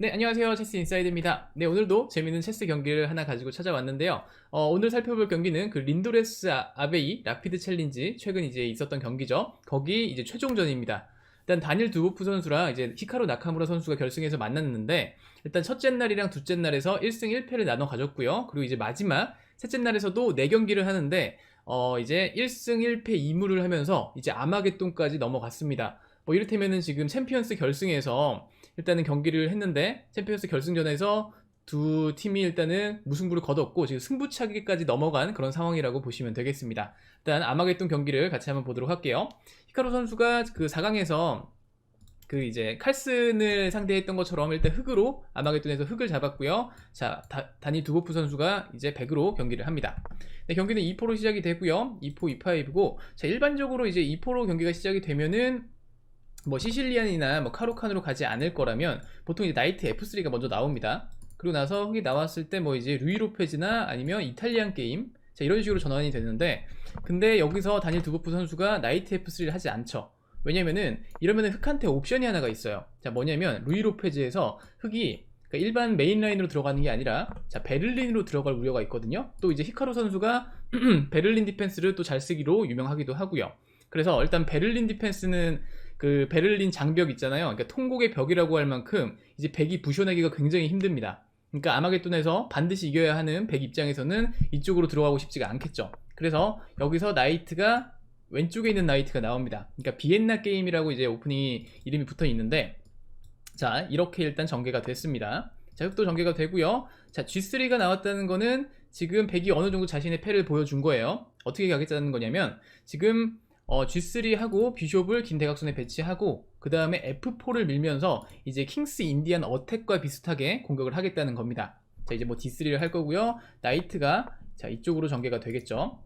네, 안녕하세요. 체스 인사이드입니다. 네, 오늘도 재밌는 체스 경기를 하나 가지고 찾아왔는데요. 어, 오늘 살펴볼 경기는 그 린도레스 아- 아베이 라피드 챌린지 최근 이제 있었던 경기죠. 거기 이제 최종전입니다. 일단 다닐 두보프 선수랑 이제 히카루 나카무라 선수가 결승에서 만났는데 일단 첫째 날이랑 둘째 날에서 1승 1패를 나눠 가졌고요. 그리고 이제 마지막 셋째 날에서도 4경기를 하는데 어, 이제 1승 1패 2무를 하면서 이제 아마겟돈까지 넘어갔습니다. 뭐 이를테면은 지금 챔피언스 결승에서 일단은 경기를 했는데 챔피언스 결승전에서 두 팀이 일단은 무승부를 거뒀고 지금 승부차기까지 넘어간 그런 상황이라고 보시면 되겠습니다. 일단 아마겟돈 경기를 같이 한번 보도록 할게요. 히카루 선수가 그 4강에서 그 이제 칼슨을 상대했던 것처럼 일단 흑으로 아마겟돈에서 흑을 잡았고요. 자 다, 다니 두고프 선수가 이제 100으로 경기를 합니다. 네, 경기는 2포로 시작이 되고요. 2포 2파이브고 자 일반적으로 이제 2포로 경기가 시작이 되면은 뭐 시실리안이나 뭐 카로칸으로 가지 않을 거라면 보통 이제 나이트 F3가 먼저 나옵니다. 그리고 나서 흑이 나왔을 때 뭐 이제 루이 로페즈나 아니면 이탈리안 게임 자 이런 식으로 전환이 되는데 근데 여기서 다닐 두고프 선수가 나이트 F3를 하지 않죠. 왜냐면은 이러면은 흑한테 옵션이 하나가 있어요. 자 뭐냐면 루이 로페즈에서 흑이 그러니까 일반 메인 라인으로 들어가는 게 아니라 자 베를린으로 들어갈 우려가 있거든요. 또 이제 히카루 선수가 베를린 디펜스를 또 잘 쓰기로 유명하기도 하고요. 그래서 일단 베를린 디펜스는 그 베를린 장벽 있잖아요. 그러니까 통곡의 벽이라고 할 만큼 이제 백이 부셔내기가 굉장히 힘듭니다. 그러니까 아마겟돈에서 반드시 이겨야 하는 백 입장에서는 이쪽으로 들어가고 싶지가 않겠죠. 그래서 여기서 나이트가 왼쪽에 있는 나이트가 나옵니다. 그러니까 비엔나 게임이라고 이제 오프닝이 이름이 붙어 있는데 자 이렇게 일단 전개가 됐습니다. 자 흑도 전개가 되고요. 자 G3가 나왔다는 거는 지금 백이 어느 정도 자신의 패를 보여준 거예요. 어떻게 가겠다는 거냐면 지금 어, G3 하고 비숍을 긴 대각선에 배치하고 그 다음에 F4를 밀면서 이제 킹스 인디안 어택과 비슷하게 공격을 하겠다는 겁니다. 자 이제 뭐 D3를 할 거고요. 나이트가 자 이쪽으로 전개가 되겠죠.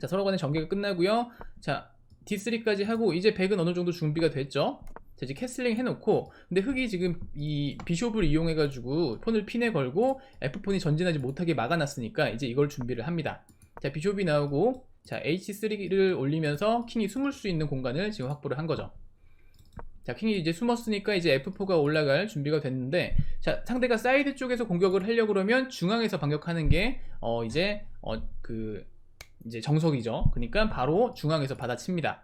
자 서로 간에 전개가 끝나고요. 자 D3까지 하고 이제 백은 어느 정도 준비가 됐죠. 자 이제 캐슬링 해놓고 근데 흑이 지금 이 비숍을 이용해가지고 폰을 핀에 걸고 F폰이 전진하지 못하게 막아놨으니까 이제 이걸 준비를 합니다. 자 비숍이 나오고 자 H3를 올리면서 킹이 숨을 수 있는 공간을 지금 확보를 한 거죠. 자 킹이 이제 숨었으니까 이제 F4가 올라갈 준비가 됐는데 자 상대가 사이드 쪽에서 공격을 하려 고 그러면 중앙에서 반격하는 게 어 이제 어 그 이제 정석이죠. 그러니까 바로 중앙에서 받아칩니다.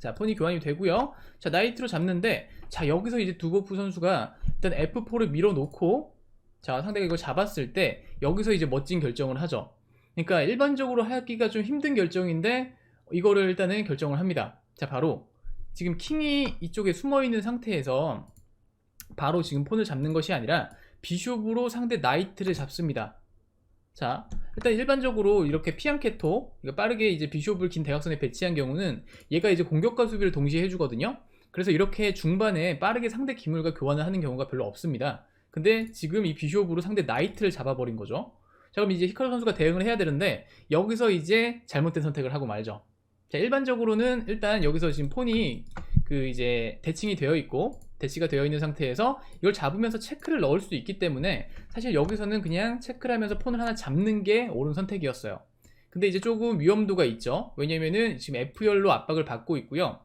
자 폰이 교환이 되고요. 자 나이트로 잡는데 자 여기서 이제 두보프 선수가 일단 F4를 밀어놓고 자 상대가 이걸 잡았을 때 여기서 이제 멋진 결정을 하죠. 그러니까 일반적으로 하기가 좀 힘든 결정인데 이거를 일단은 결정을 합니다. 자 바로 지금 킹이 이쪽에 숨어 있는 상태에서 바로 지금 폰을 잡는 것이 아니라 비숍으로 상대 나이트를 잡습니다. 자 일단 일반적으로 이렇게 피앙케토 그러니까 빠르게 이제 비숍을 긴 대각선에 배치한 경우는 얘가 이제 공격과 수비를 동시에 해주거든요. 그래서 이렇게 중반에 빠르게 상대 기물과 교환을 하는 경우가 별로 없습니다. 근데 지금 이 비숍으로 상대 나이트를 잡아버린 거죠. 자 그럼 이제 히카루 선수가 대응을 해야 되는데 여기서 이제 잘못된 선택을 하고 말죠. 자 일반적으로는 일단 여기서 지금 폰이 그 이제 대칭이 되어 있고 대치가 되어 있는 상태에서 이걸 잡으면서 체크를 넣을 수 있기 때문에 사실 여기서는 그냥 체크를 하면서 폰을 하나 잡는 게 옳은 선택이었어요. 근데 이제 조금 위험도가 있죠. 왜냐면은 지금 F열로 압박을 받고 있고요.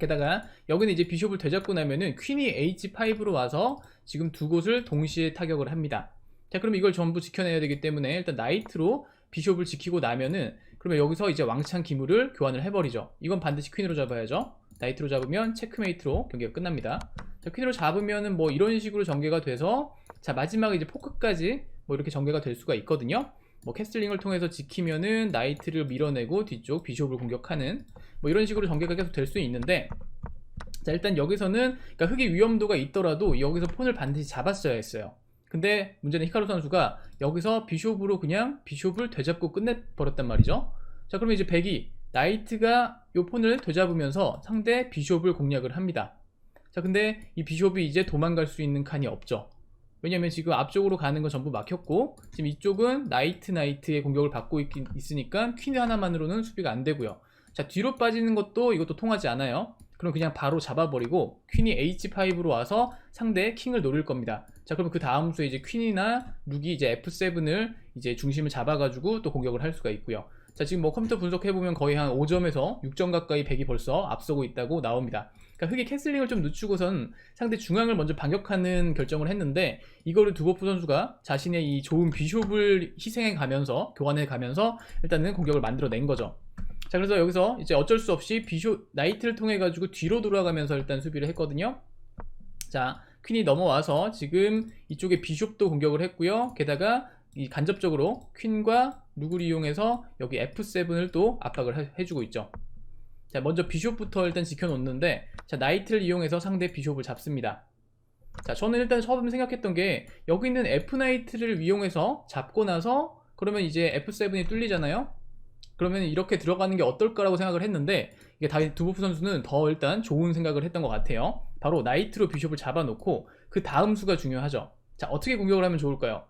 게다가 여기는 이제 비숍을 되잡고 나면은 퀸이 H5로 와서 지금 두 곳을 동시에 타격을 합니다. 자, 그럼 이걸 전부 지켜내야 되기 때문에 일단 나이트로 비숍을 지키고 나면은 그러면 여기서 이제 왕창 기물을 교환을 해버리죠. 이건 반드시 퀸으로 잡아야죠. 나이트로 잡으면 체크메이트로 경기가 끝납니다. 자, 퀸으로 잡으면은 뭐 이런 식으로 전개가 돼서 자, 마지막에 이제 포크까지 뭐 이렇게 전개가 될 수가 있거든요. 뭐 캐슬링을 통해서 지키면은 나이트를 밀어내고 뒤쪽 비숍을 공격하는 뭐 이런 식으로 전개가 계속 될 수 있는데 자, 일단 여기서는 그러니까 흑의 위험도가 있더라도 여기서 폰을 반드시 잡았어야 했어요. 근데 문제는 히카루 선수가 여기서 비숍으로 그냥 비숍을 되잡고 끝내버렸단 말이죠. 자, 그러면 이제 백이 나이트가 요 폰을 되잡으면서 상대 비숍을 공략을 합니다. 자, 근데 이 비숍이 이제 도망갈 수 있는 칸이 없죠. 왜냐면 지금 앞쪽으로 가는 건 전부 막혔고 지금 이쪽은 나이트 나이트의 공격을 받고 있, 있으니까 퀸 하나만으로는 수비가 안 되고요. 자, 뒤로 빠지는 것도 이것도 통하지 않아요. 그럼 그냥 바로 잡아버리고 퀸이 H5로 와서 상대 킹을 노릴 겁니다. 자, 그러면 그 다음 수에 이제 퀸이나 룩이 이제 F7을 이제 중심을 잡아가지고 또 공격을 할 수가 있고요. 자, 지금 뭐 컴퓨터 분석해보면 거의 한 5점에서 6점 가까이 백이 벌써 앞서고 있다고 나옵니다. 그러니까 흑이 캐슬링을 좀 늦추고선 상대 중앙을 먼저 반격하는 결정을 했는데 이거를 두버프 선수가 자신의 이 좋은 비숍을 희생해 가면서 교환해 가면서 일단은 공격을 만들어낸 거죠. 자 그래서 여기서 이제 어쩔 수 없이 비숍 나이트를 통해 가지고 뒤로 돌아가면서 일단 수비를 했거든요. 자 퀸이 넘어와서 지금 이쪽에 비숍도 공격을 했고요. 게다가 이 간접적으로 퀸과 룩을 이용해서 여기 F7을 또 압박을 해- 해주고 있죠. 자, 먼저 비숍부터 일단 지켜놓는데, 자, 나이트를 이용해서 상대 비숍을 잡습니다. 자, 저는 일단 처음 생각했던 게, 여기 있는 F나이트를 이용해서 잡고 나서, 그러면 이제 F7이 뚫리잖아요? 그러면 이렇게 들어가는 게 어떨까라고 생각을 했는데, 이게 다이 두보프 선수는 더 일단 좋은 생각을 했던 것 같아요. 바로 나이트로 비숍을 잡아놓고, 그 다음 수가 중요하죠. 자, 어떻게 공격을 하면 좋을까요?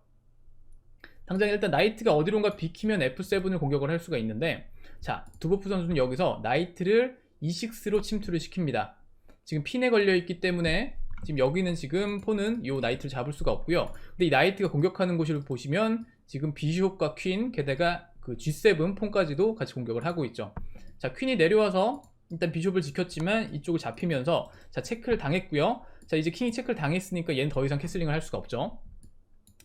당장 일단 나이트가 어디론가 비키면 F7을 공격을 할 수가 있는데 자 두보프 선수는 여기서 나이트를 E6로 침투를 시킵니다 지금 핀에 걸려 있기 때문에 지금 여기는 지금 폰은 이 나이트를 잡을 수가 없고요 근데 이 나이트가 공격하는 곳을 보시면 지금 비숍과 퀸 게다가 그 G7 폰까지도 같이 공격을 하고 있죠. 자 퀸이 내려와서 일단 비숍을 지켰지만 이쪽을 잡히면서 자 체크를 당했고요. 자 이제 킹이 체크를 당했으니까 얘는 더 이상 캐슬링을 할 수가 없죠.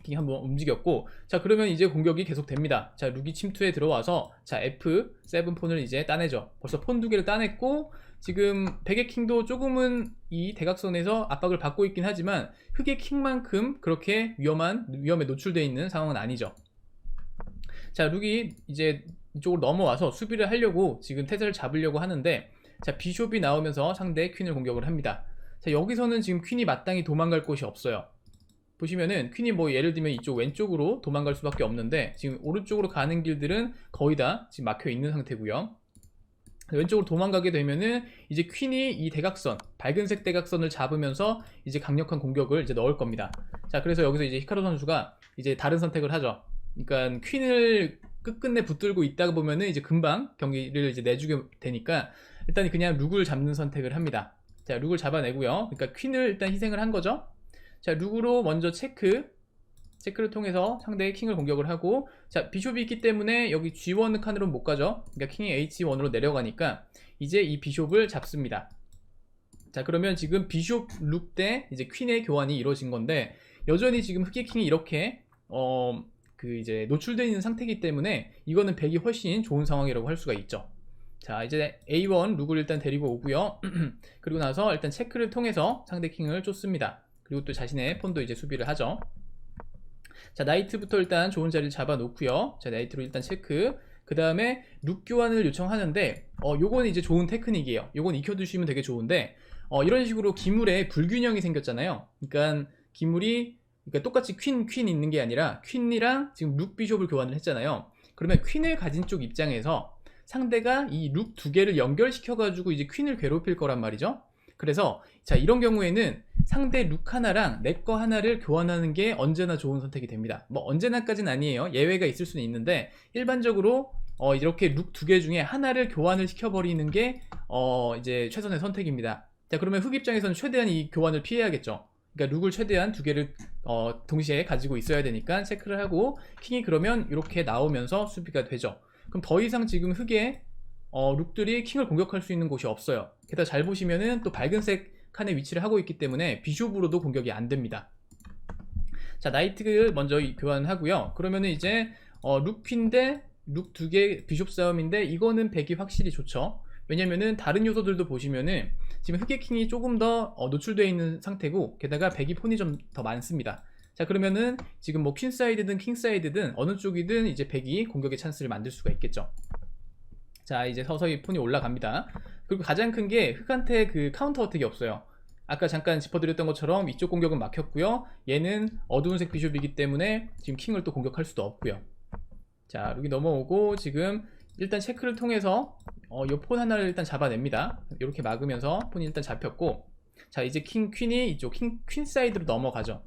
킹이 한번 움직였고 자 그러면 이제 공격이 계속 됩니다. 자 룩이 침투에 들어와서 자 F7 폰을 이제 따내죠. 벌써 폰 두 개를 따냈고 지금 백의 킹도 조금은 이 대각선에서 압박을 받고 있긴 하지만 흑의 킹만큼 그렇게 위험한 위험에 노출되어 있는 상황은 아니죠 자 룩이 이제 이쪽으로 넘어와서 수비를 하려고 지금 태세를 잡으려고 하는데 자 비숍이 나오면서 상대 퀸을 공격을 합니다 자 여기서는 지금 퀸이 마땅히 도망갈 곳이 없어요 보시면은 퀸이 뭐 예를 들면 이쪽 왼쪽으로 도망갈 수밖에 없는데 지금 오른쪽으로 가는 길들은 거의 다 지금 막혀 있는 상태고요. 왼쪽으로 도망가게 되면은 이제 퀸이 이 대각선 밝은색 대각선을 잡으면서 이제 강력한 공격을 이제 넣을 겁니다. 자 그래서 여기서 이제 히카루 선수가 이제 다른 선택을 하죠. 그러니까 퀸을 끝끝내 붙들고 있다가 보면은 이제 금방 경기를 이제 내주게 되니까 일단 그냥 룩을 잡는 선택을 합니다. 자 룩을 잡아내고요. 그러니까 퀸을 일단 희생을 한 거죠. 자 룩으로 먼저 체크 체크를 통해서 상대의 킹을 공격을 하고 자 비숍이 있기 때문에 여기 G1 칸으로 못 가죠 그러니까 킹이 H1으로 내려가니까 이제 이 비숍을 잡습니다 자 그러면 지금 비숍 룩 대 이제 퀸의 교환이 이루어진 건데 여전히 지금 흑의 킹이 이렇게 어 그 이제 노출되어 있는 상태이기 때문에 이거는 백이 훨씬 좋은 상황이라고 할 수가 있죠 자 이제 A1 룩을 일단 데리고 오고요 그리고 나서 일단 체크를 통해서 상대 킹을 쫓습니다 그리고 또 자신의 폰도 이제 수비를 하죠. 자, 나이트부터 일단 좋은 자리를 잡아 놓고요. 자, 나이트로 일단 체크. 그 다음에 룩 교환을 요청하는데, 어, 요거는 이제 좋은 테크닉이에요. 요건 익혀두시면 되게 좋은데, 어, 이런 식으로 기물에 불균형이 생겼잖아요. 그러니까 기물이, 그러니까 똑같이 퀸, 퀸 있는 게 아니라, 퀸이랑 지금 룩 비숍을 교환을 했잖아요. 그러면 퀸을 가진 쪽 입장에서 상대가 이 룩 두 개를 연결시켜 가지고 이제 퀸을 괴롭힐 거란 말이죠. 그래서, 자, 이런 경우에는 상대 룩 하나랑 내 거 하나를 교환하는 게 언제나 좋은 선택이 됩니다. 뭐 언제나까지는 아니에요. 예외가 있을 수는 있는데 일반적으로 어, 이렇게 룩 두 개 중에 하나를 교환을 시켜버리는 게 어, 이제 최선의 선택입니다. 자 그러면 흑 입장에서는 최대한 이 교환을 피해야겠죠. 그러니까 룩을 최대한 두 개를 어, 동시에 가지고 있어야 되니까 체크를 하고 킹이 그러면 이렇게 나오면서 수비가 되죠. 그럼 더 이상 지금 흑의 어, 룩들이 킹을 공격할 수 있는 곳이 없어요. 게다가 잘 보시면은 또 밝은색 칸에 위치를 하고 있기 때문에 비숍으로도 공격이 안 됩니다. 자, 나이트 먼저 교환하고요. 그러면은 이제 어, 룩퀸 대룩 두 개 비숍 싸움인데 이거는 백이 확실히 좋죠. 왜냐면은 다른 요소들도 보시면은 지금 흑의 킹이 조금 더 어, 노출되어 있는 상태고 게다가 백이 폰이 좀 더 많습니다. 자 그러면은 지금 뭐 퀸 사이드든 킹 사이드든 어느 쪽이든 이제 백이 공격의 찬스를 만들 수가 있겠죠. 자 이제 서서히 폰이 올라갑니다. 그리고 가장 큰 게 흑한테 그 카운터 어택이 없어요. 아까 잠깐 짚어드렸던 것처럼 이쪽 공격은 막혔고요. 얘는 어두운색 비숍이기 때문에 지금 킹을 또 공격할 수도 없고요. 자 여기 넘어오고 지금 일단 체크를 통해서 어, 이폰 하나를 일단 잡아냅니다. 이렇게 막으면서 폰이 일단 잡혔고 자 이제 킹 퀸이 이쪽 킹, 퀸 사이드로 넘어가죠.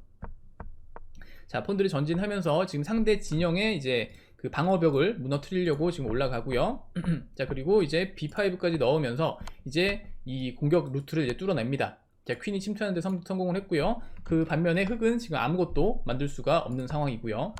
자 폰들이 전진하면서 지금 상대 진영에 이제 그 방어벽을 무너뜨리려고 지금 올라가고요. 자 그리고 이제 B5까지 넣으면서 이제 이 공격 루트를 이제 뚫어냅니다. 자 퀸이 침투하는데 성, 성공을 했고요. 그 반면에 흑은 지금 아무것도 만들 수가 없는 상황이고요.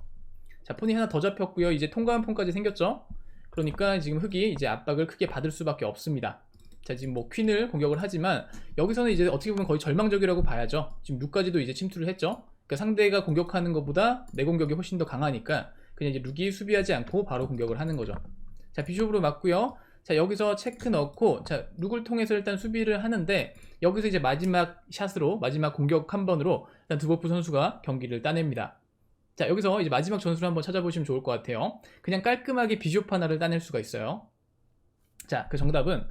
자 폰이 하나 더 잡혔고요. 이제 통과한 폰까지 생겼죠. 그러니까 지금 흑이 이제 압박을 크게 받을 수밖에 없습니다. 자 지금 뭐 퀸을 공격을 하지만 여기서는 이제 어떻게 보면 거의 절망적이라고 봐야죠. 지금 6까지도 이제 침투를 했죠. 그러니까 상대가 공격하는 것보다 내 공격이 훨씬 더 강하니까 그냥 이제 룩이 수비하지 않고 바로 공격을 하는 거죠. 자 비숍으로 맞고요. 자 여기서 체크 넣고 자 룩을 통해서 일단 수비를 하는데 여기서 이제 마지막 샷으로 마지막 공격 한 번으로 일단 두버프 선수가 경기를 따냅니다. 자 여기서 이제 마지막 전술을 한번 찾아보시면 좋을 것 같아요. 그냥 깔끔하게 비숍 하나를 따낼 수가 있어요. 자 그 정답은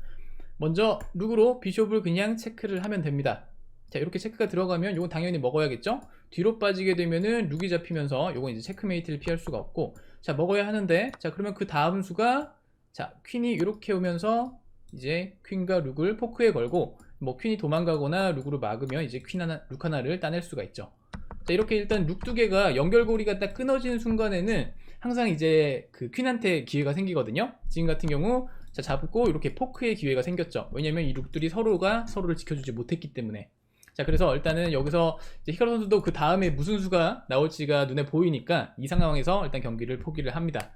먼저 룩으로 비숍을 그냥 체크를 하면 됩니다. 자 이렇게 체크가 들어가면 이건 당연히 먹어야겠죠? 뒤로 빠지게 되면은 룩이 잡히면서 이건 이제 체크메이트를 피할 수가 없고 자 먹어야 하는데 자 그러면 그 다음 수가 자 퀸이 이렇게 오면서 이제 퀸과 룩을 포크에 걸고 뭐 퀸이 도망가거나 룩으로 막으면 이제 퀸 하나 룩 하나를 따낼 수가 있죠. 자 이렇게 일단 룩 두 개가 연결고리가 딱 끊어지는 순간에는 항상 이제 그 퀸한테 기회가 생기거든요. 지금 같은 경우 자 잡고 이렇게 포크의 기회가 생겼죠. 왜냐면 이 룩들이 서로가 서로를 지켜주지 못했기 때문에. 자 그래서 일단은 여기서 히카루 선수도 그 다음에 무슨 수가 나올지가 눈에 보이니까 이 상황에서 일단 경기를 포기를 합니다.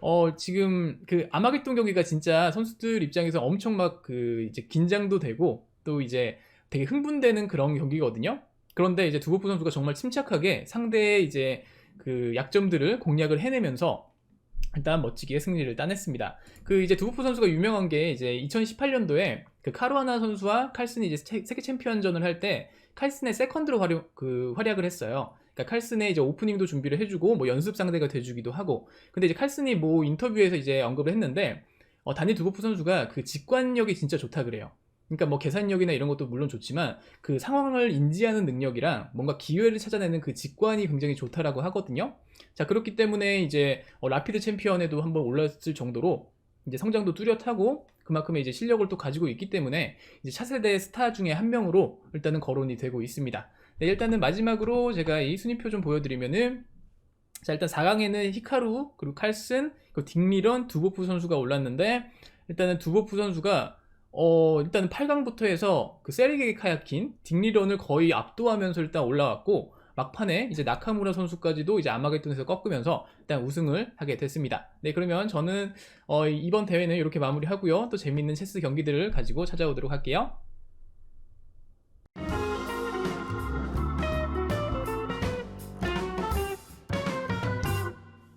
어 지금 그 아마겟돈 경기가 진짜 선수들 입장에서 엄청 막 그 이제 긴장도 되고 또 이제 되게 흥분되는 그런 경기거든요. 그런데 이제 두보프 선수가 정말 침착하게 상대의 이제 그 약점들을 공략을 해내면서 일단 멋지게 승리를 따냈습니다. 그 이제 두보프 선수가 유명한 게 이제 2018년도에 그 카루아나 선수와 칼슨이 이제 세- 세계 챔피언전을 할 때 칼슨의 세컨드로 활약, 그 활약을 했어요. 그러니까 칼슨의 이제 오프닝도 준비를 해주고 뭐 연습 상대가 돼주기도 하고. 근데 이제 칼슨이 뭐 인터뷰에서 이제 언급을 했는데 어, 다니 두보프 선수가 그 직관력이 진짜 좋다 그래요. 그러니까 뭐 계산력이나 이런 것도 물론 좋지만 그 상황을 인지하는 능력이랑 뭔가 기회를 찾아내는 그 직관이 굉장히 좋다라고 하거든요. 자 그렇기 때문에 이제 어, 라피드 챔피언에도 한번 올랐을 정도로 이제 성장도 뚜렷하고 그만큼의 이제 실력을 또 가지고 있기 때문에 이제 차세대 스타 중에 한 명으로 일단은 거론이 되고 있습니다. 네, 일단은 마지막으로 제가 이 순위표 좀 보여드리면은 자 일단 4강에는 히카루 그리고 칼슨 그리고 딩리런 두보프 선수가 올랐는데 일단은 두보프 선수가 어 일단은 8강부터 해서 그 세리게이 카야킨 딩리런을 거의 압도하면서 일단 올라왔고 막판에 이제 나카무라 선수까지도 이제 아마겟돈에서 꺾으면서 일단 우승을 하게 됐습니다. 네 그러면 저는 어, 이번 대회는 이렇게 마무리하고요. 또 재밌는 체스 경기들을 가지고 찾아오도록 할게요.